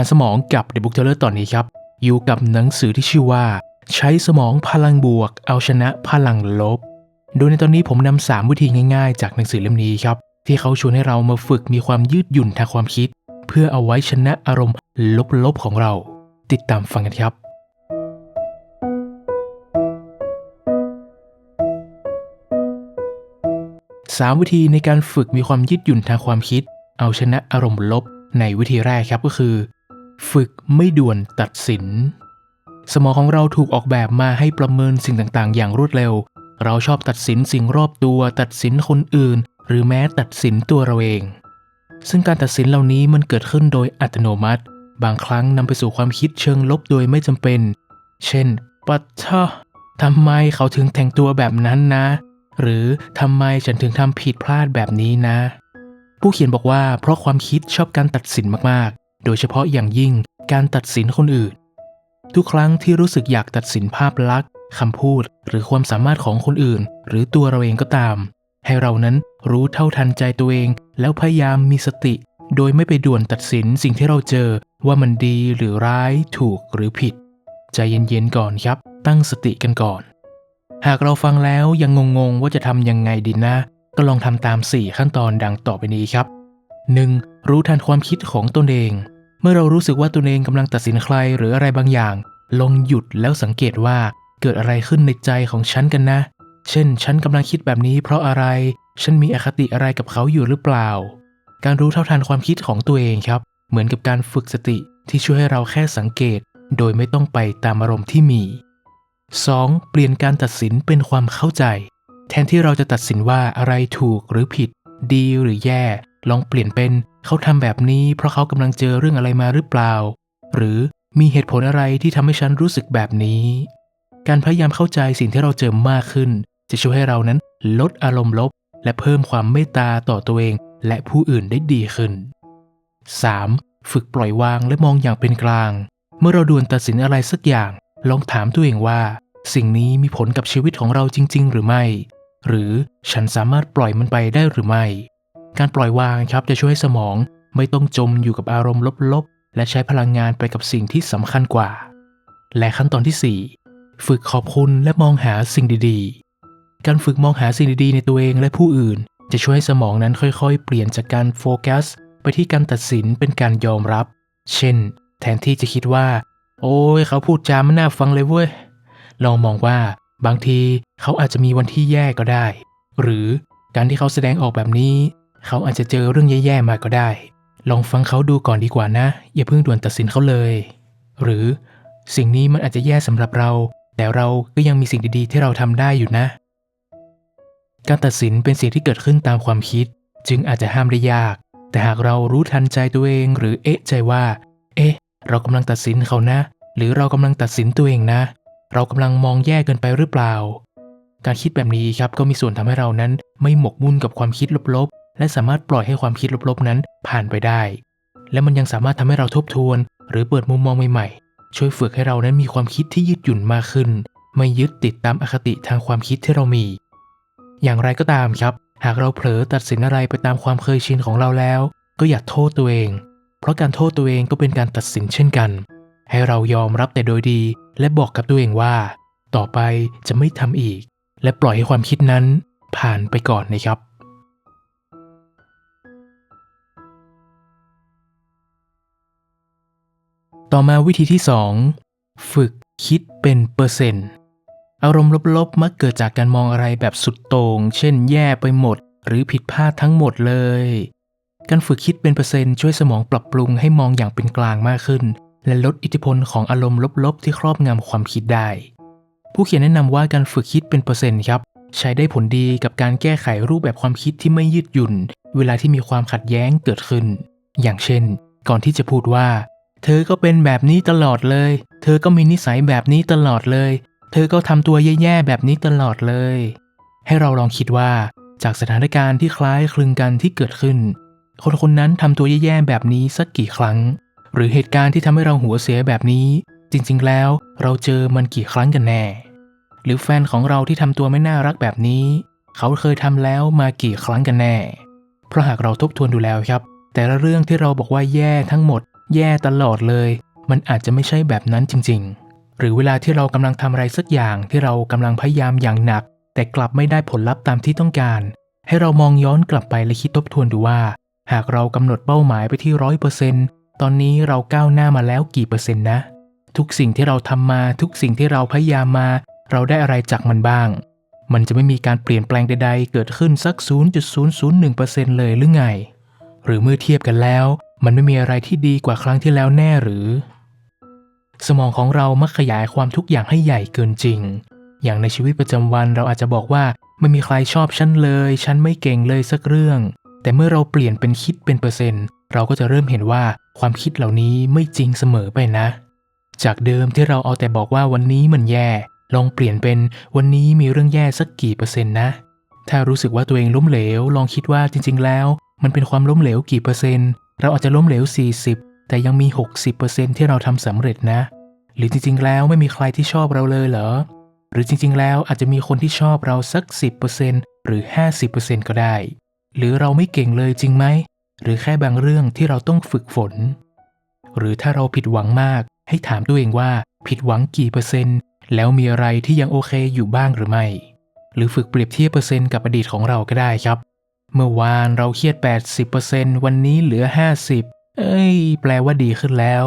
านสมองกับ The Book Teller ตอนนี้ครับ อยู่กับหนังสือที่ชื่อว่า ใช้สมองพลังบวก เอาชนะพลังลบ โดยในตอนนี้ผมนำสามวิธีง่ายๆ จากหนังสือเล่มนี้ครับ ที่เขาชวนให้เรามาฝึกมีความยืดหยุ่นทางความคิด เพื่อเอาไว้ชนะอารมณ์ลบๆของเรา ติดตามฟังกันครับสามวิธีในการฝึกมีความยืดหยุ่นทางความคิด เอาชนะอารมณ์ลบในวิธีแรกครับก็คือ ฝึกไม่ด่วนตัดสิน สมองของเราถูกออกแบบมาให้ประเมินสิ่งต่างๆ อย่างรวดเร็ว เราชอบตัดสินสิ่งรอบตัว ตัดสินคนอื่น หรือแม้ตัดสินตัวเราเอง ซึ่งการตัดสินเหล่านี้มันเกิดขึ้นโดยอัตโนมัติ บางครั้งนำไปสู่ความคิดเชิงลบโดยไม่จำเป็น เช่นปัทชะทำไมเขาถึงแต่งตัวแบบนั้นนะ หรือทำไมฉันถึงทำผิดพลาดแบบนี้นะ ผู้เขียนบอกว่าเพราะความคิดชอบการตัดสินมาก โดยเฉพาะอย่างยิ่งการตัดสินคนอื่น ทุกครั้งที่รู้สึกอยากตัดสินภาพลักษณ์คำพูด หรือความสามารถของคนอื่น หรือตัวเราเองก็ตาม ให้เรานั้นรู้เท่าทันใจตัวเอง แล้วพยายามมีสติ โดยไม่ไปด่วนตัดสินสิ่งที่เราเจอว่ามันดีหรือร้าย ถูกหรือผิด ใจเย็นๆก่อนครับ ตั้งสติกันก่อน หากเราฟังแล้วยังงงๆว่าจะทำยังไงดีนะ ก็ลองทำตาม 4 ขั้นตอนดังต่อไปนี้ครับ 1. รู้ทันความคิดของตนเอง เมื่อเรารู้สึกว่าตนเองกำลังตัดสินใครหรืออะไรบางอย่าง ลองหยุดแล้วสังเกตว่าเกิดอะไรขึ้นในใจของฉันกันนะ เช่น ฉันกำลังคิดแบบนี้เพราะอะไร ฉันมีอคติอะไรกับเขาอยู่หรือเปล่า การรู้เท่าทันความคิดของตัวเองครับ เหมือนกับการฝึกสติที่ช่วยให้เราแค่สังเกต โดยไม่ต้องไปตามอารมณ์ที่มี 2. เปลี่ยนการตัดสินเป็นความเข้าใจ แทนที่เราจะตัดสินว่าอะไรถูกหรือผิด ดีหรือแย่ ลองเปลี่ยนเป็นเขาทำแบบนี้เพราะเขากำลังเจอเรื่องอะไรมาหรือเปล่า หรือมีเหตุผลอะไรที่ทำให้ฉันรู้สึกแบบนี้ การพยายามเข้าใจสิ่งที่เราเจอมากขึ้น จะช่วยให้เรานั้นลดอารมณ์ลบ และเพิ่มความเมตตาต่อตัวเอง และผู้อื่นได้ดีขึ้น 3. ฝึกปล่อยวางและมองอย่างเป็นกลาง เมื่อเราด่วนตัดสินอะไรสักอย่าง ลองถามตัวเองว่า สิ่งนี้มีผลกับชีวิตของเราจริง ๆ หรือไม่ หรือฉันสามารถปล่อยมันไปได้หรือไม่ การปล่อยวางครับจะช่วยให้สมองไม่ต้องจมอยู่กับอารมณ์ลบๆ และใช้พลังงานไปกับสิ่งที่สำคัญกว่า และขั้นตอนที่ 4 ฝึกขอบคุณและมองหาสิ่งดีๆ การฝึกมองหาสิ่งดีๆ ในตัวเองและผู้อื่น จะช่วยให้สมองนั้นค่อยๆ เปลี่ยนจากการโฟกัส ไปที่การตัดสินเป็นการยอมรับ เช่น แทนที่จะคิดว่า โอ้ยเขาพูดจาไม่น่าฟังเลยเว้ยลองมองว่าบางทีเขาอาจจะมีวันที่แย่ก็ได้ หรือการที่เขาแสดงออกแบบนี้ เขาอาจจะเจอเรื่องแย่ๆมาก็ได้ ลองฟังเขาดูก่อนดีกว่านะ อย่าเพิ่งด่วนตัดสินเขาเลย หรือสิ่งนี้มันอาจจะแย่สำหรับเรา แต่เราก็ยังมีสิ่งดีๆ ที่เราทำได้อยู่นะ การตัดสินเป็นสิ่งที่เกิดขึ้นตามความคิด จึงอาจจะห้ามได้ยาก แต่หากเรารู้ทันใจตัวเอง หรือเอ๊ะใจว่า เอ๊ะ เรากำลังตัดสินเขานะ หรือเรากำลังตัดสินตัวเองนะ เรากำลังมองแย่เกินไปหรือเปล่า การคิดแบบนี้ครับก็มีส่วนทำให้เรานั้นไม่หมกมุ่นกับความคิดลบๆ และสามารถปล่อยให้ความคิดลบๆนั้นผ่านไปได้ และมันยังสามารถทำให้เราทบทวน หรือเปิดมุมมองใหม่ๆ ช่วยฝึกให้เรานั้นมีความคิดที่ยืดหยุ่นมากขึ้น ไม่ยึดติดตามอคติทางความคิดที่เรามี อย่างไรก็ตามครับ หากเราเผลอตัดสินอะไรไปตามความเคยชินของเราแล้ว ก็อย่าโทษตัวเอง เพราะการโทษตัวเองก็เป็นการตัดสินเช่นกัน ให้เรายอมรับแต่โดยดี และบอกกับตัวเองว่า ต่อไปจะไม่ทำอีก และปล่อยให้ความคิดนั้นผ่านไปก่อนนะครับ ต่อมาวิธีที่ 2 ฝึกคิดเป็นเปอร์เซ็นต์ อารมณ์ลบๆ มักเกิดจากการมองอะไรแบบสุดโต่ง เช่นแย่ไปหมด หรือผิดพลาดทั้งหมดเลย การฝึกคิดเป็นเปอร์เซ็นต์ช่วยสมองปรับปรุงให้มองอย่างเป็นกลางมากขึ้น และลดอิทธิพลของอารมณ์ลบๆ ที่ครอบงำความคิดได้ ผู้เขียนแนะนำว่าการฝึกคิดเป็นเปอร์เซ็นต์ครับใช้ได้ผลดีกับการแก้ไขรูปแบบความคิดที่ไม่ยืดหยุ่น เวลาที่มีความขัดแย้งเกิดขึ้น อย่างเช่น ก่อนที่จะพูดว่า เธอก็เป็นแบบนี้ตลอดเลย เธอก็มีนิสัยแบบนี้ตลอดเลย เธอก็ทำตัวแย่ๆแบบนี้ตลอดเลย ให้เราลองคิดว่า จากสถานการณ์ที่คล้ายคลึงกันที่เกิดขึ้น คนคนนั้นทำตัวแย่ๆแบบนี้สักกี่ครั้ง หรือเหตุการณ์ที่ทำให้เราหัวเสียแบบนี้ จริงๆ แล้วเราเจอมันกี่ครั้งกันแน่ หรือแฟนของเราที่ทำตัวไม่น่ารักแบบนี้ เขาเคยทำแล้วมากี่ครั้งกันแน่ เพราะหากเราทบทวนดูแล้วครับ แต่ละเรื่องที่เราบอกว่าแย่ทั้งหมด แย่ตลอดเลย มันอาจจะไม่ใช่แบบนั้นจริง ๆ หรือเวลาที่เรากำลังทำอะไรสักอย่างที่เรากำลังพยายามอย่างหนัก แต่กลับไม่ได้ผลลัพธ์ตามที่ต้องการ ให้เรามองย้อนกลับไปและคิดทบทวนดูว่า หากเรากำหนดเป้าหมายไปที่ร้อยเปอร์เซ็นต์ตอนนี้เราก้าวหน้ามาแล้วกี่เปอร์เซ็นต์นะ ทุกสิ่งที่เราทำมาทุกสิ่งที่เราพยายามมา เราได้อะไรจากมันบ้าง มันจะไม่มีการเปลี่ยนแปลงใด ๆ เกิดขึ้นสัก 0.001%เลยหรือไง หรือเมื่อเทียบกันแล้ว มันไม่มีอะไรที่ดีกว่าครั้งที่แล้วแน่หรือ สมองของเรามักขยายความทุกอย่างให้ใหญ่เกินจริง อย่างในชีวิตประจำวันเราอาจจะบอกว่าไม่มีใครชอบฉันเลย ฉันไม่เก่งเลยสักเรื่อง แต่เมื่อเราเปลี่ยนเป็นคิดเป็นเปอร์เซ็นต์เราก็จะเริ่มเห็นว่าความคิดเหล่านี้ไม่จริงเสมอไปนะ จากเดิมที่เราเอาแต่บอกว่าวันนี้มันแย่ ลองเปลี่ยนเป็นวันนี้มีเรื่องแย่สักกี่เปอร์เซ็นต์นะ ถ้ารู้สึกว่าตัวเองล้มเหลว ลองคิดว่าจริง ๆ แล้ว มันเป็นความล้มเหลวกี่เปอร์เซ็นต์ เราอาจจะล้มเหลว 40 แต่ยังมี 60%ที่เราทำสำเร็จนะ หรือจริงๆ แล้วไม่มีใครที่ชอบเราเลยเหรอ หรือจริงๆ แล้วอาจจะมีคนที่ชอบเราสัก 10%หรือ 50%ก็ได้ หรือเราไม่เก่งเลยจริงไหม หรือแค่บางเรื่องที่เราต้องฝึกฝน หรือถ้าเราผิดหวังมาก ให้ถามตัวเองว่าผิดหวังกี่เปอร์เซ็นต์ แล้วมีอะไรที่ยังโอเคอยู่บ้างหรือไม่ หรือฝึกเปรียบเทียบเปอร์เซ็นต์กับอดีตของเราก็ได้ครับ เมื่อวานเราเครียด 80%วันนี้เหลือ 50 เอ้ย แปลว่าดีขึ้นแล้ว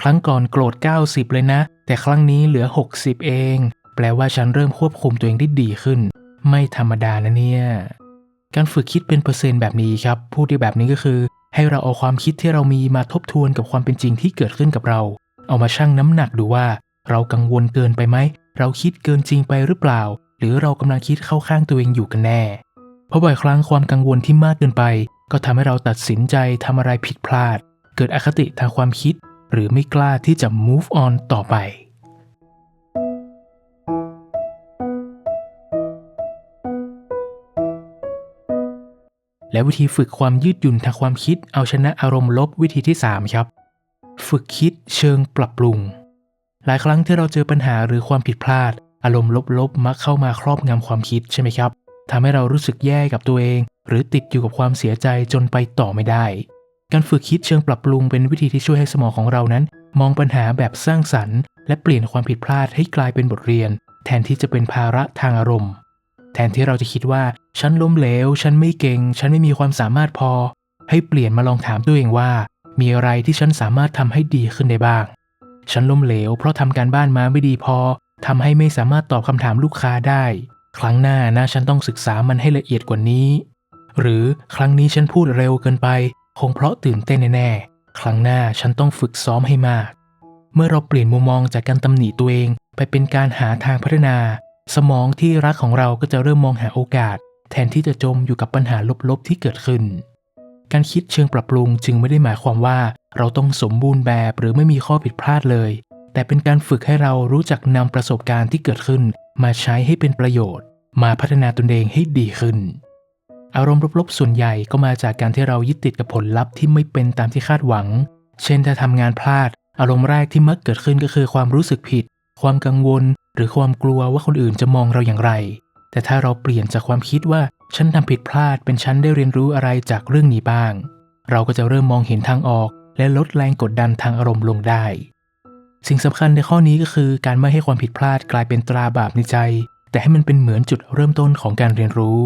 ครั้งก่อนโกรธ 90 เลยนะ แต่ครั้งนี้เหลือ 60 เอง แปลว่าฉันเริ่มควบคุมตัวเองได้ดีขึ้น ไม่ธรรมดานะเนี่ย การฝึกคิดเป็นเปอร์เซ็นต์แบบนี้ครับ พูดได้แบบนี้ก็คือ ให้เราเอาความคิดที่เรามีมาทบทวนกับความเป็นจริงที่เกิดขึ้นกับเรา เอามาชั่งน้ำหนักดูว่า เรากังวลเกินไปไหม เราคิดเกินจริงไปหรือเปล่า หรือเรากำลังคิดเข้าข้างตัวเองอยู่กันแน่ เพราะบ่อยครั้งความกังวลที่มากเกินไป ก็ทำให้เราตัดสินใจทำอะไรผิดพลาด เกิดอคติทางความคิด หรือไม่กล้าที่จะ move on ต่อไป และวิธีฝึกความยืดหยุ่นทางความคิดเอาชนะอารมณ์ลบวิธีที่ 3 ครับ ฝึกคิดเชิงปรับปรุง หลายครั้งที่เราเจอปัญหาหรือความผิดพลาด อารมณ์ลบๆมักเข้ามาครอบงำความคิดใช่ไหมครับ ทำให้เรารู้สึกแย่กับตัวเอง หรือติดอยู่กับความเสียใจจนไปต่อไม่ได้ การฝึกคิดเชิงปรับปรุงเป็นวิธีที่ช่วยให้สมองของเรานั้น มองปัญหาแบบสร้างสรรค์ และเปลี่ยนความผิดพลาดให้กลายเป็นบทเรียน แทนที่จะเป็นภาระทางอารมณ์ แทนที่เราจะคิดว่า ฉันล้มเหลว ฉันไม่เก่ง ฉันไม่มีความสามารถพอ ให้เปลี่ยนมาลองถามตัวเองว่า มีอะไรที่ฉันสามารถทำให้ดีขึ้นได้บ้าง ฉันล้มเหลว เพราะทำการบ้านมาไม่ดีพอทำให้ไม่สามารถตอบคำถามลูกค้าได้ ครั้งหน้านะฉันต้องศึกษามันให้ละเอียดกว่านี้ หรือครั้งนี้ฉันพูดเร็วเกินไป คงเพราะตื่นเต้นแน่ๆ ครั้งหน้าฉันต้องฝึกซ้อมให้มาก เมื่อเราเปลี่ยนมุมมองจากการตำหนิตัวเองไปเป็นการหาทางพัฒนา สมองที่รักของเราก็จะเริ่มมองหาโอกาส แทนที่จะจมอยู่กับปัญหาลบๆที่เกิดขึ้น การคิดเชิงปรับปรุงจึงไม่ได้หมายความว่า เราต้องสมบูรณ์แบบหรือไม่มีข้อผิดพลาดเลย แต่เป็นการฝึกให้เรารู้จักนำประสบการณ์ที่เกิดขึ้น มาใช้ให้เป็นประโยชน์ มาพัฒนาตนเองให้ดีขึ้น อารมณ์ลบๆส่วนใหญ่ก็มาจากการที่เรายึดติดกับผลลัพธ์ที่ไม่เป็นตามที่คาดหวัง เช่นถ้าทำงานพลาด อารมณ์แรกที่มักเกิดขึ้นก็คือความรู้สึกผิด ความกังวล หรือความกลัวว่าคนอื่นจะมองเราอย่างไร แต่ถ้าเราเปลี่ยนจากความคิดว่าฉันทำผิดพลาดเป็นฉันได้เรียนรู้อะไรจากเรื่องนี้บ้าง เราก็จะเริ่มมองเห็นทางออก และลดแรงกดดันทางอารมณ์ลงได้ สิ่งสำคัญในข้อนี้ก็คือการไม่ให้ความผิดพลาดกลายเป็นตราบาปในใจ แต่ให้มันเป็นเหมือนจุดเริ่มต้นของการเรียนรู้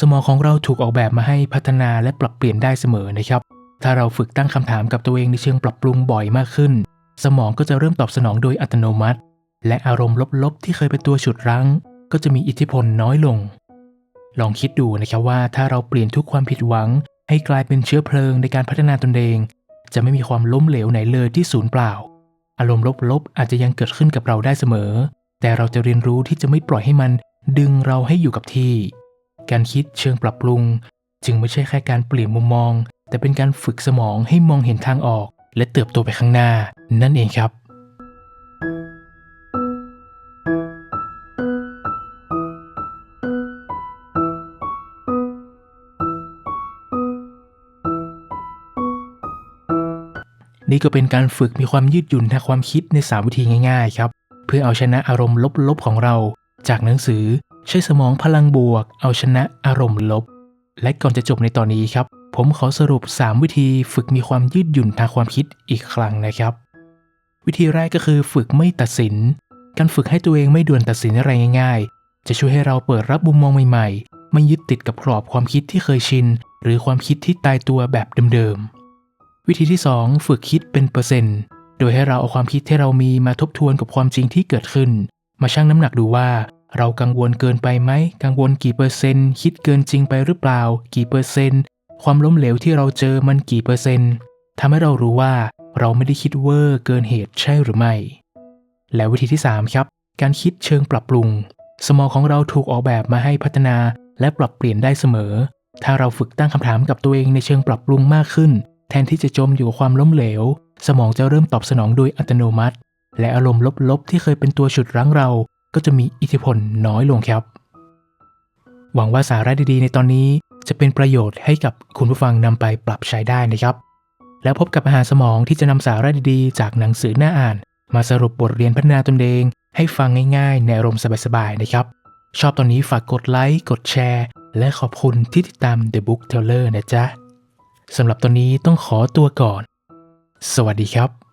สมองของเราถูกออกแบบมาให้พัฒนาและปรับเปลี่ยนได้เสมอนะครับ ถ้าเราฝึกตั้งคำถามกับตัวเองในเชิงปรับปรุงบ่อยมากขึ้น สมองก็จะเริ่มตอบสนองโดยอัตโนมัติ และอารมณ์ลบๆ ที่เคยเป็นตัวฉุดรั้ง ก็จะมีอิทธิพลน้อยลง ลองคิดดูนะครับว่าถ้าเราเปลี่ยนทุกความผิดหวัง ให้กลายเป็นเชื้อเพลิงในการพัฒนาตนเอง จะไม่มีความล้มเหลวไหนเลยที่สูญเปล่า อารมณ์ลบๆ อาจจะยังเกิดขึ้นกับเราได้เสมอ แต่เราจะเรียนรู้ที่จะไม่ปล่อยให้มันดึงเราให้อยู่กับที่ การคิดเชิงปรับปรุง จึงไม่ใช่แค่การเปลี่ยนมุมมอง แต่เป็นการฝึกสมองให้มองเห็นทางออก และเติบโตไปข้างหน้า นั่นเองครับ นี่ก็เป็นการฝึกมีความยืดหยุ่นทางความคิดในสามวิธีง่ายๆครับ เพื่อเอาชนะอารมณ์ลบๆของเรา จากหนังสือใช้สมองพลังบวก เอาชนะอารมณ์ลบ และก่อนจะจบในตอนนี้ครับ ผมขอสรุป 3 วิธีฝึกมีความยืดหยุ่นทางความคิดอีกครั้งนะครับ วิธีแรกก็คือฝึกไม่ตัดสิน การฝึกให้ตัวเองไม่ด่วนตัดสินอะไรง่าย ๆ จะช่วยให้เราเปิดรับมุมมองใหม่ๆ ไม่ยึดติดกับกรอบความคิดที่เคยชิน หรือความคิดที่ตายตัวแบบเดิมๆ วิธีที่ 2 ฝึกคิดเป็นเปอร์เซ็นต์โดยให้เราเอาความคิดที่เรามีมาทบทวนกับความจริงที่เกิดขึ้น มาชั่งน้ำหนักดูว่า เรากังวลเกินไปไหม กังวลกี่เปอร์เซ็นต์ คิดเกินจริงไปหรือเปล่า กี่เปอร์เซ็นต์ ความล้มเหลวที่เราเจอมันกี่เปอร์เซ็นต์ทำให้เรารู้ว่าเราไม่ได้คิดเวอร์เกินเหตุใช่หรือไม่ และวิธีที่ 3 ครับ การคิดเชิงปรับปรุง สมองของเราถูกออกแบบมาให้พัฒนาและปรับเปลี่ยนได้เสมอ ถ้าเราฝึกตั้งคำถามกับตัวเองในเชิงปรับปรุงมากขึ้น แทนที่จะจมอยู่กับความล้มเหลว สมองจะเริ่มตอบสนองโดยอัตโนมัติ และอารมณ์ลบๆ ที่เคยเป็นตัวฉุดรั้งเรา ก็จะมีอิทธิพลน้อยลงครับ หวังว่าสาระดีๆ ในตอนนี้จะเป็นประโยชน์ให้กับคุณผู้ฟังนำไปปรับใช้ได้นะครับ แล้วพบกับอาหารสมองที่จะนำสาระดีๆ จากหนังสือหน้าอ่าน มาสรุปบทเรียนพัฒนาตนเอง ให้ฟังง่ายๆ ในอารมณ์สบายๆนะครับ ชอบตอนนี้ฝากกดไลค์กดแชร์ และขอบคุณที่ติดตาม The Book Teller นะจ๊ะ สำหรับตอนนี้ต้องขอตัวก่อน สวัสดีครับ